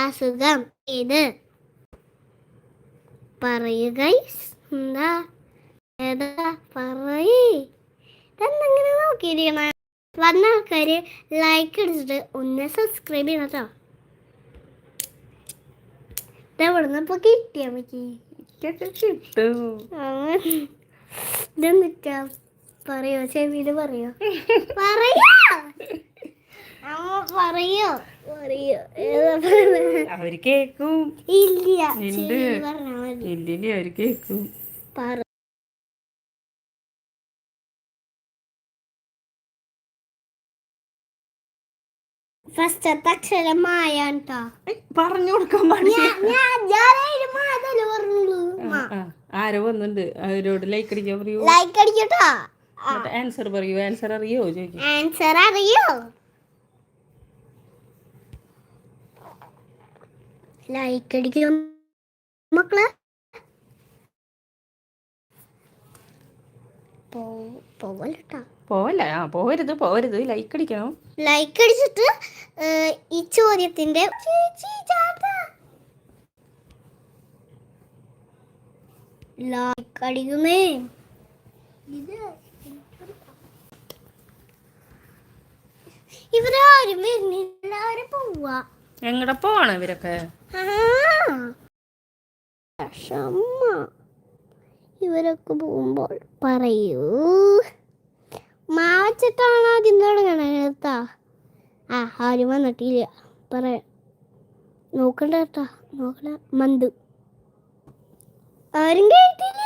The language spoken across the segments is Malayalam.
അസുഖം ഇത്. പറയുക എന്താ ഏതാ പറയേ. ഇതെന്തെങ്ങനെ നോക്കിയിരിക്കണ. വന്ന ആൾക്കാർ ലൈക്ക് അടിച്ചിട്ട് ഒന്ന് സബ്സ്ക്രൈബ് ചെയ്യണം കേട്ടോ ഇതെവിടുന്ന് ഇപ്പൊ കിട്ടിയാ മതി. ഇതെന്നിട്ടാ പറയോ? ചെവിയിൽ പറയോ? പറയോ. അമ്മ പറയോ? അവർ കേക്കും. ഇല്ല ഇല്ലില്ല അവർ കേക്കും. ഫസ്റ്റത്തെ അക്ഷരം പറഞ്ഞു കൊടുക്കാൻ. ആരോ വന്നിട്ടുണ്ട് അവരോട് ലൈക്ക് അടിക്കാൻ പറയൂ. ലൈക്ക് അടിക്കട്ടോ. ആൻസർ പറയൂ. ആൻസർ അറിയോ? ചോദിക്കും. ആൻസർ അറിയോ? ലൈക്ക് അടിക്കും മക്കളെ? പോവല്ലോ ആ പോവരുത് പോവരുത് ലൈക്ക് അടിക്കണം. ലൈക്ക് അടിച്ചിട്ട് ഈ ചോദ്യത്തിന്റെ ലൈക്ക് അടിക്കുന്നേ. ഇവരാരും വരുന്നില്ല അവർ പോവാ. എങ്ങടെ പോവാണ് ഇവരൊക്കെ? ഇവരൊക്കെ പോകുമ്പോൾ പറയൂ. മാവച്ചിട്ടാണ് ആദ്യം തുടങ്ങണേ ആ ആരും വന്നിട്ടില്ല. പറ. നോക്കണ്ട കേട്ടാ നോക്കണ മന്ത്. ആരും കേട്ടില്ല.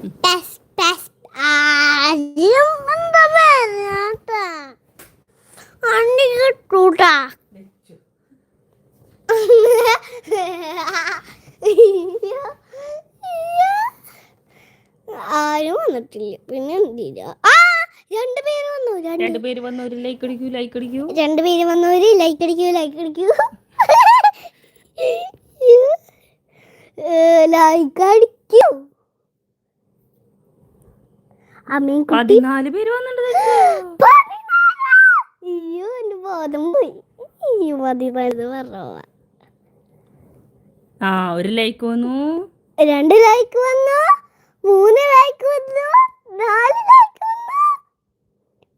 ആ, best, ടെസ്. ആരും എന്താ പറയാത്ത അണ്ടി കിട്ടൂട്ടാ ആരും വന്നിട്ടില്ല. പിന്നെ എന്തില്ല ആ രണ്ടുപേര് വന്നു രണ്ട്. രണ്ടുപേര് വന്നവര് ലൈക്ക് അടിക്കൂ ലൈക്ക് അടിക്കൂ. രണ്ടുപേര് വന്നവര് ലൈക്ക് അടിക്കൂ ലൈക്ക് അടിക്കൂ. ലൈക്ക് അടിക്കൂ. പതിനാല് പേര് വന്നിട്ടുണ്ട് പതിനാലാ? അയ്യോ എന്റെ ബോധം പോയി. അയ്യോ മതി പഴുത് ആ ഒരു ലൈക്ക് വന്നു. രണ്ട് ലൈക്ക് വന്നു. മൂന്ന് ലൈക്ക് വന്നു. നാല് ലൈക്ക് വന്നു.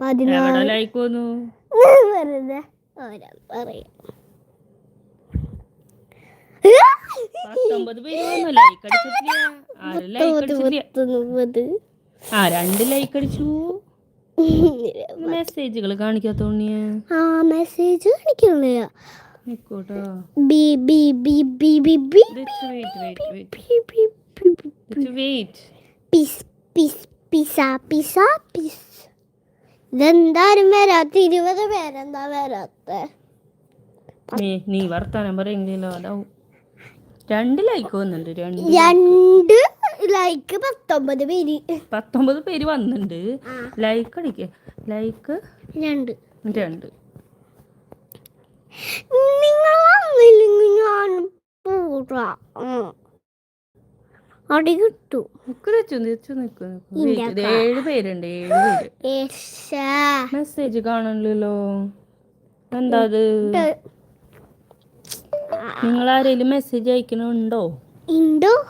പതിനാല്. ലൈക്ക് വന്നു? വെറുതെ ഓരോ പറയാം. പത്തൊമ്പത് പേര് വന്നു. ലൈക്ക് അടിച്ചിട്ടില്ല. ആരും ലൈക്ക് അടിച്ചിട്ടില്ല. ആ രണ്ട് ലൈക്ക് അടിച്ചു മെസ്സേജുകൾ കാണിക്കാത്തോണിയ ആ മെസ്സേജ് നിക്കോട്ടോ B B B B B B പിസ് പിസ് പിസ പിസ പിസ് ഇതെന്താരും വരാത്ത ഇരുപത് പേരെന്താ വരാത്ത നീ വർത്താനം പറയെങ്കിലോ അതാവും രണ്ട് ലൈക്ക് വന്നിട്ടുണ്ട് രണ്ട് ലൈക്ക് പത്തൊമ്പത് പേര്. പത്തൊമ്പത് പേര് വന്നിട്ടുണ്ട് ലൈക്ക് അടിക്കേ. ലൈക്ക് രണ്ട്. രണ്ട്. നിങ്ങൾ വന്നില്ലെങ്കിൽ ഞാൻ പൂറാ അടി കിട്ടു. ഏഴ് പേരുണ്ട് ഏഴ് പേര്. മെസ്സേജ് കാണണല്ലോ എന്താ അത്? നിങ്ങൾ ആരെങ്കിലും മെസ്സേജ് അയക്കണുണ്ടോ? ഉണ്ടോ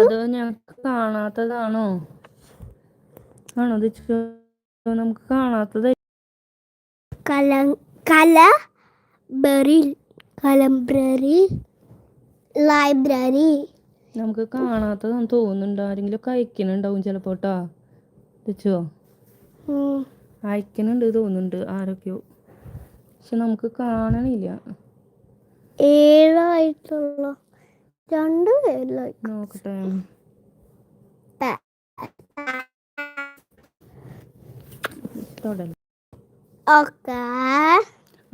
അത് ഞങ്ങൾക്ക് കാണാത്തതാണോ? ആണോ നമുക്ക് കാണാത്തത് കല കല ബറി കലംബ്രറി ലൈബ്രറി. നമുക്ക് കാണാത്തതാന്ന് തോന്നുന്നുണ്ട്. ആരെങ്കിലും ഒക്കെ ചിലപ്പോ കേട്ടോ വെച്ചോ അയക്കണുണ്ട് തോന്നുന്നുണ്ട് ആരൊക്കെയോ. പക്ഷെ നമുക്ക് കാണണില്ല. ഏഴായിട്ടുള്ള? രണ്ട് നോക്കട്ടെ.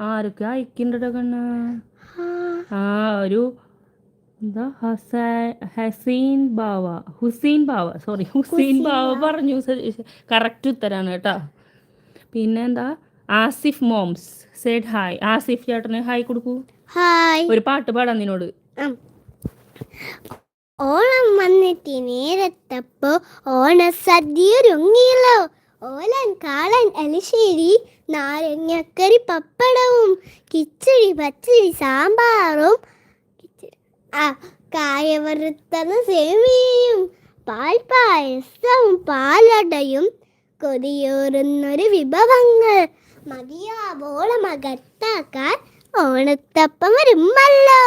ആരൊക്കെ അയക്കണ്ടോ കണ്ണ്? ആ ഒരു എന്താ? ഹസ- ഹസീൻ ബാവ. ഹുസൈൻ ബാവ. സോറി ഹുസൈൻ ബാവ പറഞ്ഞു. കറക്റ്റ് ഉത്തരാണ് കേട്ടോ. പിന്നെ എന്താ? Asif moms. Said hi Asif ചേട്ടന് ഹായ് കൊടുക്കൂ. ഹായ് ഒരു പാട്ട് പാടാം നിന്നോട്. ഓണം വന്നിട്ട് നേരത്തപ്പോ ഓണസദ്യയൊരുങ്ങിയല്ലോ ഓലൻ കാളൻ എലിശ്ശേരി നാരങ്ങക്കറി പപ്പടവും കിച്ചടി പച്ചടി സാമ്പാറും ആ കായ വറുത്തത് സേമിയയും പാൽപ്പായസവും പാലടയും കൊതിയോറുന്നൊരു വിഭവങ്ങൾ. മതിയാവോളം അകത്താക്കാൻ ഓണത്തപ്പം വരുമല്ലോ.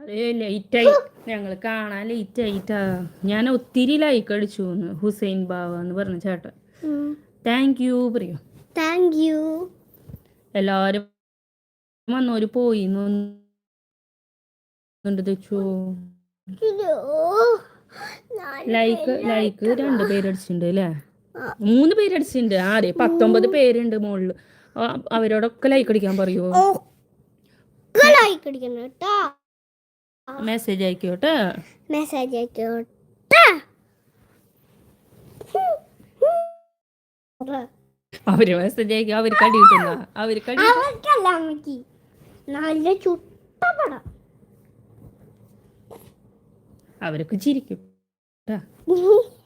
അതേ ലേറ്റായി ഞങ്ങൾ കാണാൻ ലേറ്റ് ആയിട്ടാ. ഞാൻ ഒത്തിരി ലൈക്ക് അടിച്ചു ഹുസൈൻ ബാവ എന്ന് പറഞ്ഞ ചേട്ടൻ. താങ്ക് യു പറയൂ താങ്ക് യു എല്ലാരും വന്നോര് പോയി ലൈക്ക് ലൈക്ക് രണ്ട് പേരടിച്ചിട്ടുണ്ട് അല്ലേ? മൂന്ന് പേരടിച്ചിട്ടുണ്ട് ആരെ? പത്തൊമ്പത് പേരുണ്ട് മുകളിൽ ആ, അവരോടൊക്കെ ലൈക്ക് അടിക്കാൻ പറയുമോ ലൈക്ക് അടിക്കണം കേട്ടോ. മെസ്സേജ് അയക്കോട്ടെ. മെസ്സേജ് അയച്ചോട്ടാ അവർ മെസ്സേജ് അയക്കും. അവർ അവർക്ക് അടി അവർക്കല്ല അമ്മയ്ക്ക് നല്ല ചുട്ടപടം അവരൊക്കെ ചിരിക്കും.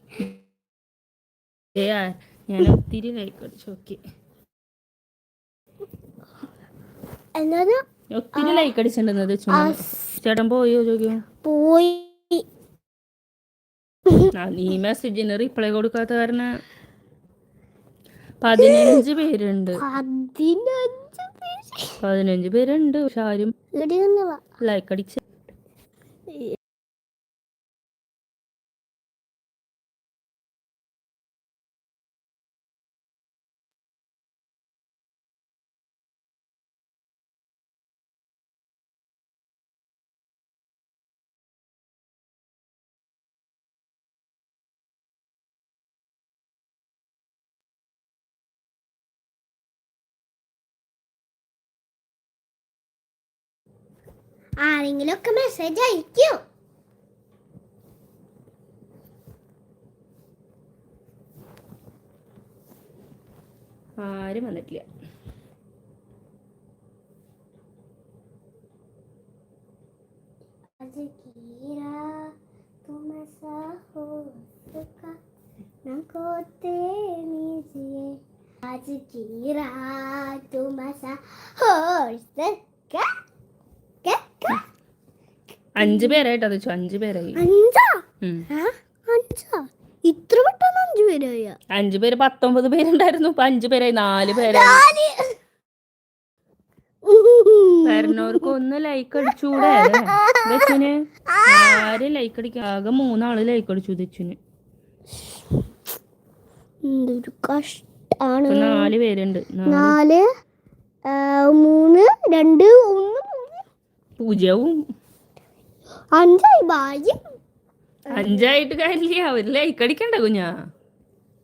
ഞാൻ ഒത്തിരി ലൈക്കോട്ട് ചോക്കി എന്നത് ഒത്തിരി ലൈക്ക് അടിച്ചിട്ടുണ്ടെന്നത് ചേട്ടൻ പോയോ ചോദിക്കോ പോയി. നീ മെസ്സേജിന് റിപ്ലൈ കൊടുക്കാത്ത കാരണം പതിനഞ്ച് പേരുണ്ട്. പതിനഞ്ച് പേര്. പതിനഞ്ച് പേരുണ്ട് പക്ഷെ ആരും ലൈക്ക് അടിച്ച് ആരെങ്കിലും ഒക്കെ മെസ്സേജ് അയക്കും ആരും വന്നിട്ടില്ല आज कीरा तुम सा हो सका അഞ്ച് പേരായിട്ട് വെച്ചു അഞ്ച് പേരായി. അഞ്ചാ? അഞ്ചാ? ഇത്ര പെട്ടെന്ന് അഞ്ചു പേരായ. അഞ്ചു പേര് പത്തൊമ്പത് പേരുണ്ടായിരുന്നു ഇപ്പൊ അഞ്ചു പേരായി നാല് പേരായി. വരണവർക്ക് ഒന്ന് ലൈക്ക് അടിച്ചൂടെ ദച്ചുന് ആരും ലൈക്ക് അടിക്കും? ആകെ മൂന്നാൾ ലൈക്ക് അടിച്ചു ദച്ചുന് എന്തൊരു കഷ്ടാണ്. നാല് പേരുണ്ട് നാല്. മൂന്ന് രണ്ട് ഒന്ന് പൂജ്യവും. അഞ്ചായി ഭാഗ്യം. അഞ്ചായിട്ട് കാര്യമില്ല. ഒരു ലൈക്ക് അടിക്കണ്ട കുഞ്ഞാ.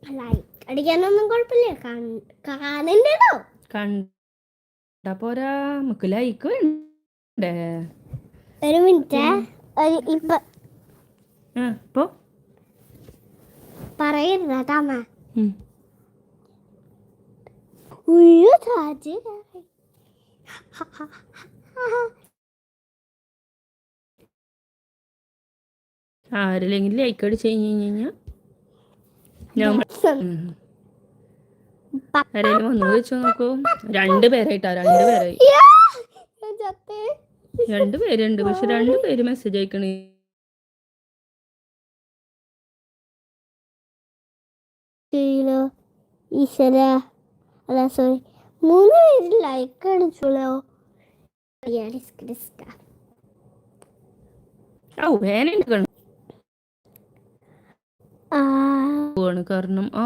ലൈക്ക് അടിക്കാനൊന്നും കുഴപ്പമില്ല. കാണണ്ടോ കണ്ട പോരാ. നമുക്ക് ലൈക്ക് വേണ്ടേ? ഒരു മിനിറ്റ്. ഒരു ഇപ്പൊ ഇപ്പോ പറയരുത് അമ്മ. ഉയ്യോ ചാച്ചി. ആരില്ലെങ്കിൽ ലൈക്ക് അടിച്ച് കഴിഞ്ഞ് കഴിഞ്ഞാൽ ഞങ്ങൾ ഉം. ആരെങ്കിലും വന്നു വെച്ചോ നോക്കൂ. രണ്ട് പേരായിട്ടാ രണ്ട് പേരായി. രണ്ട് പേരുണ്ട് പക്ഷെ രണ്ട് പേര് മെസ്സേജ് അയക്കണേ. ഈശ്വര അല്ല സോറി മൂന്ന് പേര് ലൈക്ക് വേന പോവാണ്. കാരണം ആ.